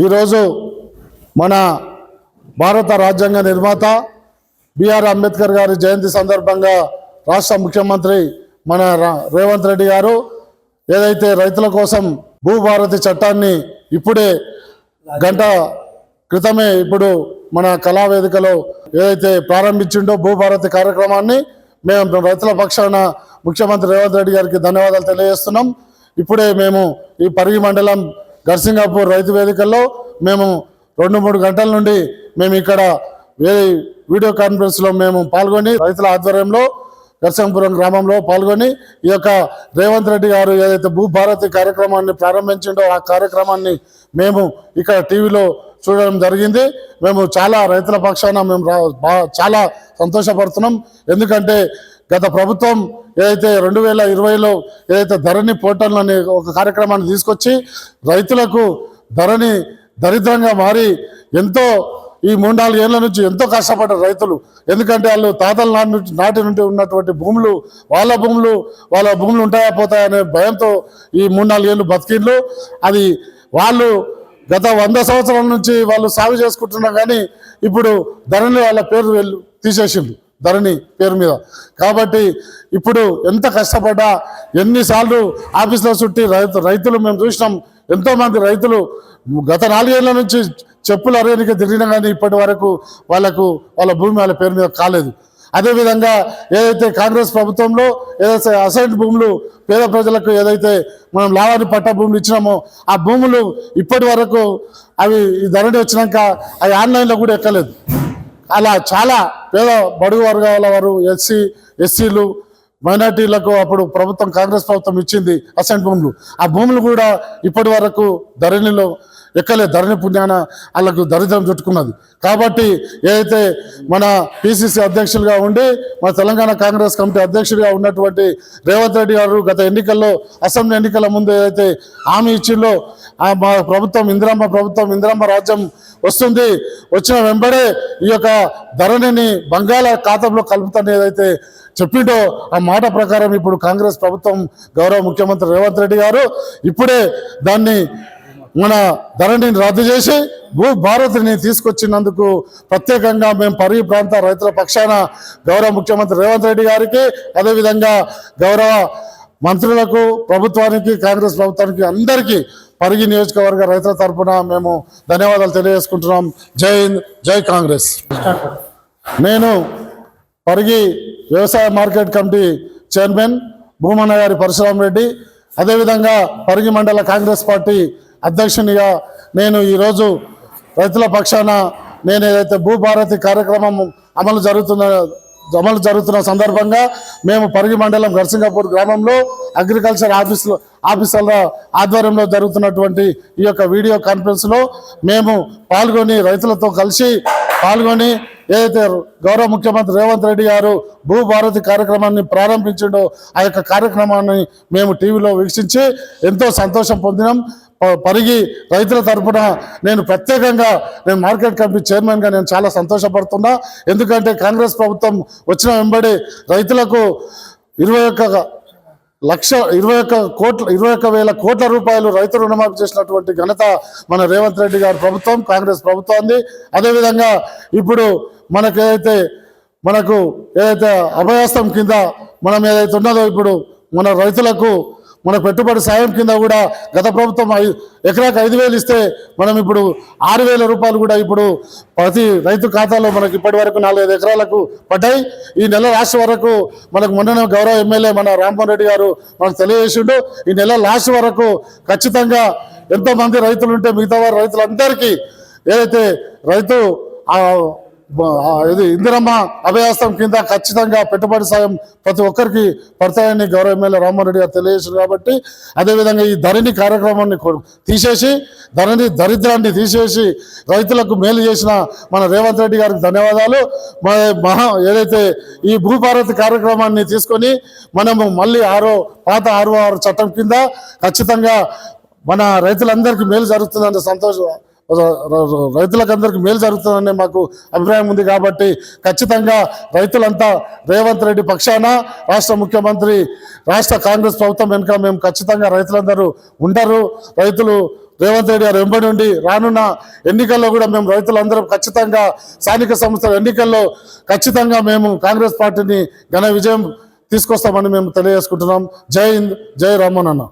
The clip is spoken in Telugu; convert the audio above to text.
ఈరోజు మన భారత రాజ్యాంగ నిర్మాత బిఆర్ అంబేద్కర్ గారి జయంతి సందర్భంగా రాష్ట్ర ముఖ్యమంత్రి మన రా- రేవంత్ రెడ్డి గారు ఏదైతే రైతుల కోసం భూభారతి చట్టాన్ని ఇప్పుడే గంట క్రితమే ఇప్పుడు మన కళావేదికలో ఏదైతే ప్రారంభించిండో భూభారతి కార్యక్రమాన్ని మేము రైతుల పక్షాన ముఖ్యమంత్రి రేవంత్ రెడ్డి గారికి ధన్యవాదాలు తెలియజేస్తున్నాం. ఇప్పుడే మేము ఈ పరిగి మండలం గర్సింగాపూర్ రైతు వేదికల్లో మేము రెండు మూడు గంటల నుండి మేము ఇక్కడ వే వీడియో కాన్ఫరెన్స్లో మేము పాల్గొని రైతుల ఆధ్వర్యంలో నరసింహపురం గ్రామంలో పాల్గొని ఈ యొక్క రేవంత్ రెడ్డి గారు ఏదైతే భూభారతి కార్యక్రమాన్ని ప్రారంభించిండో ఆ కార్యక్రమాన్ని మేము ఇక్కడ టీవీలో చూడడం జరిగింది. మేము చాలా రైతుల పక్షాన మేము రా- చాలా సంతోషపడుతున్నాం. ఎందుకంటే గత ప్రభుత్వం ఏదైతే రెండు వేల ఇరవైలో ఏదైతే ధరణి పోర్టల్ అనే ఒక కార్యక్రమాన్ని తీసుకొచ్చి రైతులకు ధరణి దరిద్రంగా మారి ఎంతో ఈ మూడు నాలుగు ఏళ్ళ నుంచి ఎంతో కష్టపడ్డారు రైతులు ఎందుకంటే వాళ్ళు తాతల నాటి నుంచి నాటి నుండి ఉన్నటువంటి భూములు వాళ్ళ భూములు వాళ్ళ భూములు ఉంటాయా పోతాయనే భయంతో ఈ మూడు నాలుగు ఏళ్ళు బతికిండ్లు అది వాళ్ళు గత వంద సంవత్సరాల నుంచి వాళ్ళు సాగు చేసుకుంటున్నా కానీ ఇప్పుడు ధరణి వాళ్ళ పేరు వెళ్ళు తీసేసిండ్రు. ధరణి పేరు మీద. కాబట్టి ఇప్పుడు ఎంత కష్టపడ్డా ఎన్నిసార్లు ఆఫీసులో చుట్టి రైతు రైతులు మేము చూసినాం. ఎంతోమంది రైతులు గత నాలుగేళ్ళ నుంచి చెప్పులు అరేనికి తిరిగినా కానీ ఇప్పటి వరకు వాళ్ళకు వాళ్ళ భూమి వాళ్ళ పేరు మీద కాలేదు. అదేవిధంగా ఏదైతే కాంగ్రెస్ ప్రభుత్వంలో ఏదైతే అసైన్ భూములు పేద ప్రజలకు ఏదైతే మనం లావాని పట్ట భూములు ఇచ్చినామో ఆ భూములు ఇప్పటి వరకు అవి ఈ ధరణి వచ్చినాక అవి ఆన్లైన్లో కూడా ఎక్కలేదు. అలా చాలా పేద బడుగు వర్గాల వారు ఎస్సీ ఎస్సీలు మైనార్టీలకు అప్పుడు ప్రభుత్వం కాంగ్రెస్ ప్రభుత్వం ఇచ్చింది అసెంట్ భూములు. ఆ భూములు కూడా ఇప్పటి వరకు ధరణిలో ఎక్కలే ధరణి పుణ్యాన వాళ్ళకు దరిద్రం చుట్టుకున్నది. కాబట్టి ఏదైతే మన పిసిసి అధ్యక్షులుగా ఉండి మన తెలంగాణ కాంగ్రెస్ కమిటీ అధ్యక్షుడిగా ఉన్నటువంటి రేవంత్ రెడ్డి గారు గత ఎన్నికల్లో అసెంబ్లీ ఎన్నికల ముందు ఏదైతే హామీ ఇచ్చిందో ఆ మా ప్రభుత్వం ఇందిరమ్మ ప్రభుత్వం ఇందిరమ్మ రాజ్యం వస్తుంది. వచ్చిన వెంబడే ఈ యొక్క ధరణిని బంగాళ ఖాతంలో కలుపుతాను ఏదైతే చెప్పిండో ఆ మాట ప్రకారం ఇప్పుడు కాంగ్రెస్ ప్రభుత్వం గౌరవ ముఖ్యమంత్రి రేవంత్ రెడ్డి గారు ఇప్పుడే దాన్ని మన ధరణిని రద్దు చేసి భూ భారతిని తీసుకొచ్చినందుకు ప్రత్యేకంగా మేము పరుగు ప్రాంత రైతుల పక్షాన గౌరవ ముఖ్యమంత్రి రేవంత్ రెడ్డి గారికి అదేవిధంగా గౌరవ మంత్రులకు ప్రభుత్వానికి కాంగ్రెస్ ప్రభుత్వానికి అందరికీ పరిగి నియోజకవర్గ రైతుల తరపున మేము ధన్యవాదాలు తెలియజేసుకుంటున్నాం. జై హింద్ జై కాంగ్రెస్. నేను పరిగి వ్యవసాయ మార్కెట్ కమిటీ చైర్మన్ భూమన్న గారి పరశురాం రెడ్డి అదేవిధంగా పరిగి మండల కాంగ్రెస్ పార్టీ అధ్యక్షునిగా నేను ఈరోజు రైతుల పక్షాన నేను ఏదైతే భూభారతి కార్యక్రమం అమలు జరుగుతున్న అమలు జరుగుతున్న సందర్భంగా మేము పరిగి మండలం గర్సింగాపూర్ గ్రామంలో అగ్రికల్చర్ ఆఫీసులో ఆఫీసర్ల ఆధ్వర్యంలో జరుగుతున్నటువంటి ఈ యొక్క వీడియో కాన్ఫరెన్స్లో మేము పాల్గొని రైతులతో కలిసి పాల్గొని ఏదైతే గౌరవ ముఖ్యమంత్రి రేవంత్ రెడ్డి గారు భూభారతి కార్యక్రమాన్ని ప్రారంభించిండో ఆ యొక్క కార్యక్రమాన్ని మేము టీవీలో వీక్షించి ఎంతో సంతోషం పొందినాం. పరిగి రైతుల తరపున నేను ప్రత్యేకంగా నేను మార్కెట్ కమిటీ చైర్మన్గా నేను చాలా సంతోషపడుతున్నా. ఎందుకంటే కాంగ్రెస్ ప్రభుత్వం వచ్చిన వెంబడి రైతులకు ఇరవై ఒక్క లక్ష ఇరవై ఒక్క కోట్ల ఇరవై ఒక్క వేల కోట్ల రూపాయలు రైతు రుణమాఫీ చేసినటువంటి ఘనత మన రేవంత్ రెడ్డి గారి ప్రభుత్వం కాంగ్రెస్ ప్రభుత్వాన్ని. అదేవిధంగా ఇప్పుడు మనకు ఏదైతే మనకు ఏదైతే అభయాస్తం కింద మనం ఏదైతే ఉన్నదో ఇప్పుడు మన రైతులకు మన పెట్టుబడి సాయం కింద కూడా గత ప్రభుత్వం ఐ- ఎకరాకు ఐదు వేలు ఇస్తే మనం ఇప్పుడు ఆరు వేల రూపాయలు కూడా ఇప్పుడు ప్రతి రైతు ఖాతాలో మనకి ఇప్పటి వరకు నాలుగైదు ఎకరాలకు పడ్డాయి. ఈ నెల లాస్ట్ వరకు మనకు మొన్న గౌరవ ఎమ్మెల్యే మన రామ్మోహన్ రెడ్డి గారు మనకు తెలియజేసిండు. ఈ నెల లాస్ట్ వరకు ఖచ్చితంగా ఎంతోమంది రైతులు ఉంటే మిగతా వారి రైతులందరికీ ఏదైతే రైతు ఇది ఇందిరమ్మ అభయాస్తం కింద ఖచ్చితంగా పెట్టుబడి సాయం ప్రతి ఒక్కరికి పడతాయని గౌరవ ఎమ్మెల్యే రామ్మోహన్ రెడ్డి గారు తెలియజేశారు కాబట్టి అదేవిధంగా ఈ ధరణి కార్యక్రమాన్ని తీసేసి ధరణి దరిద్రాన్ని తీసేసి రైతులకు మేలు చేసిన మన రేవంత్ రెడ్డి గారికి ధన్యవాదాలు. మహా ఏదైతే ఈ భూభారతి కార్యక్రమాన్ని తీసుకొని మనము మళ్ళీ ఆరో పాత ఆరో ఆరు చట్టం కింద ఖచ్చితంగా మన రైతులందరికీ మేలు జరుగుతుందనే సంతోషం. రైతులకు అందరికి మేలు జరుగుతుందనే మాకు అభిప్రాయం ఉంది కాబట్టి ఖచ్చితంగా రైతులంతా రేవంత్ రెడ్డి పక్షాన రాష్ట్ర ముఖ్యమంత్రి రాష్ట్ర కాంగ్రెస్ ప్రభుత్వం వెనుక మేము ఖచ్చితంగా రైతులందరూ ఉంటారు రైతులు రేవంత్ రెడ్డి గారు వెంబడి ఉండి రానున్న ఎన్నికల్లో కూడా మేము రైతులందరం ఖచ్చితంగా స్థానిక సంస్థల ఎన్నికల్లో ఖచ్చితంగా మేము కాంగ్రెస్ పార్టీని ఘన విజయం తీసుకొస్తామని మేము తెలియజేసుకుంటున్నాం. జై హింద్ జై రామన్ అన్న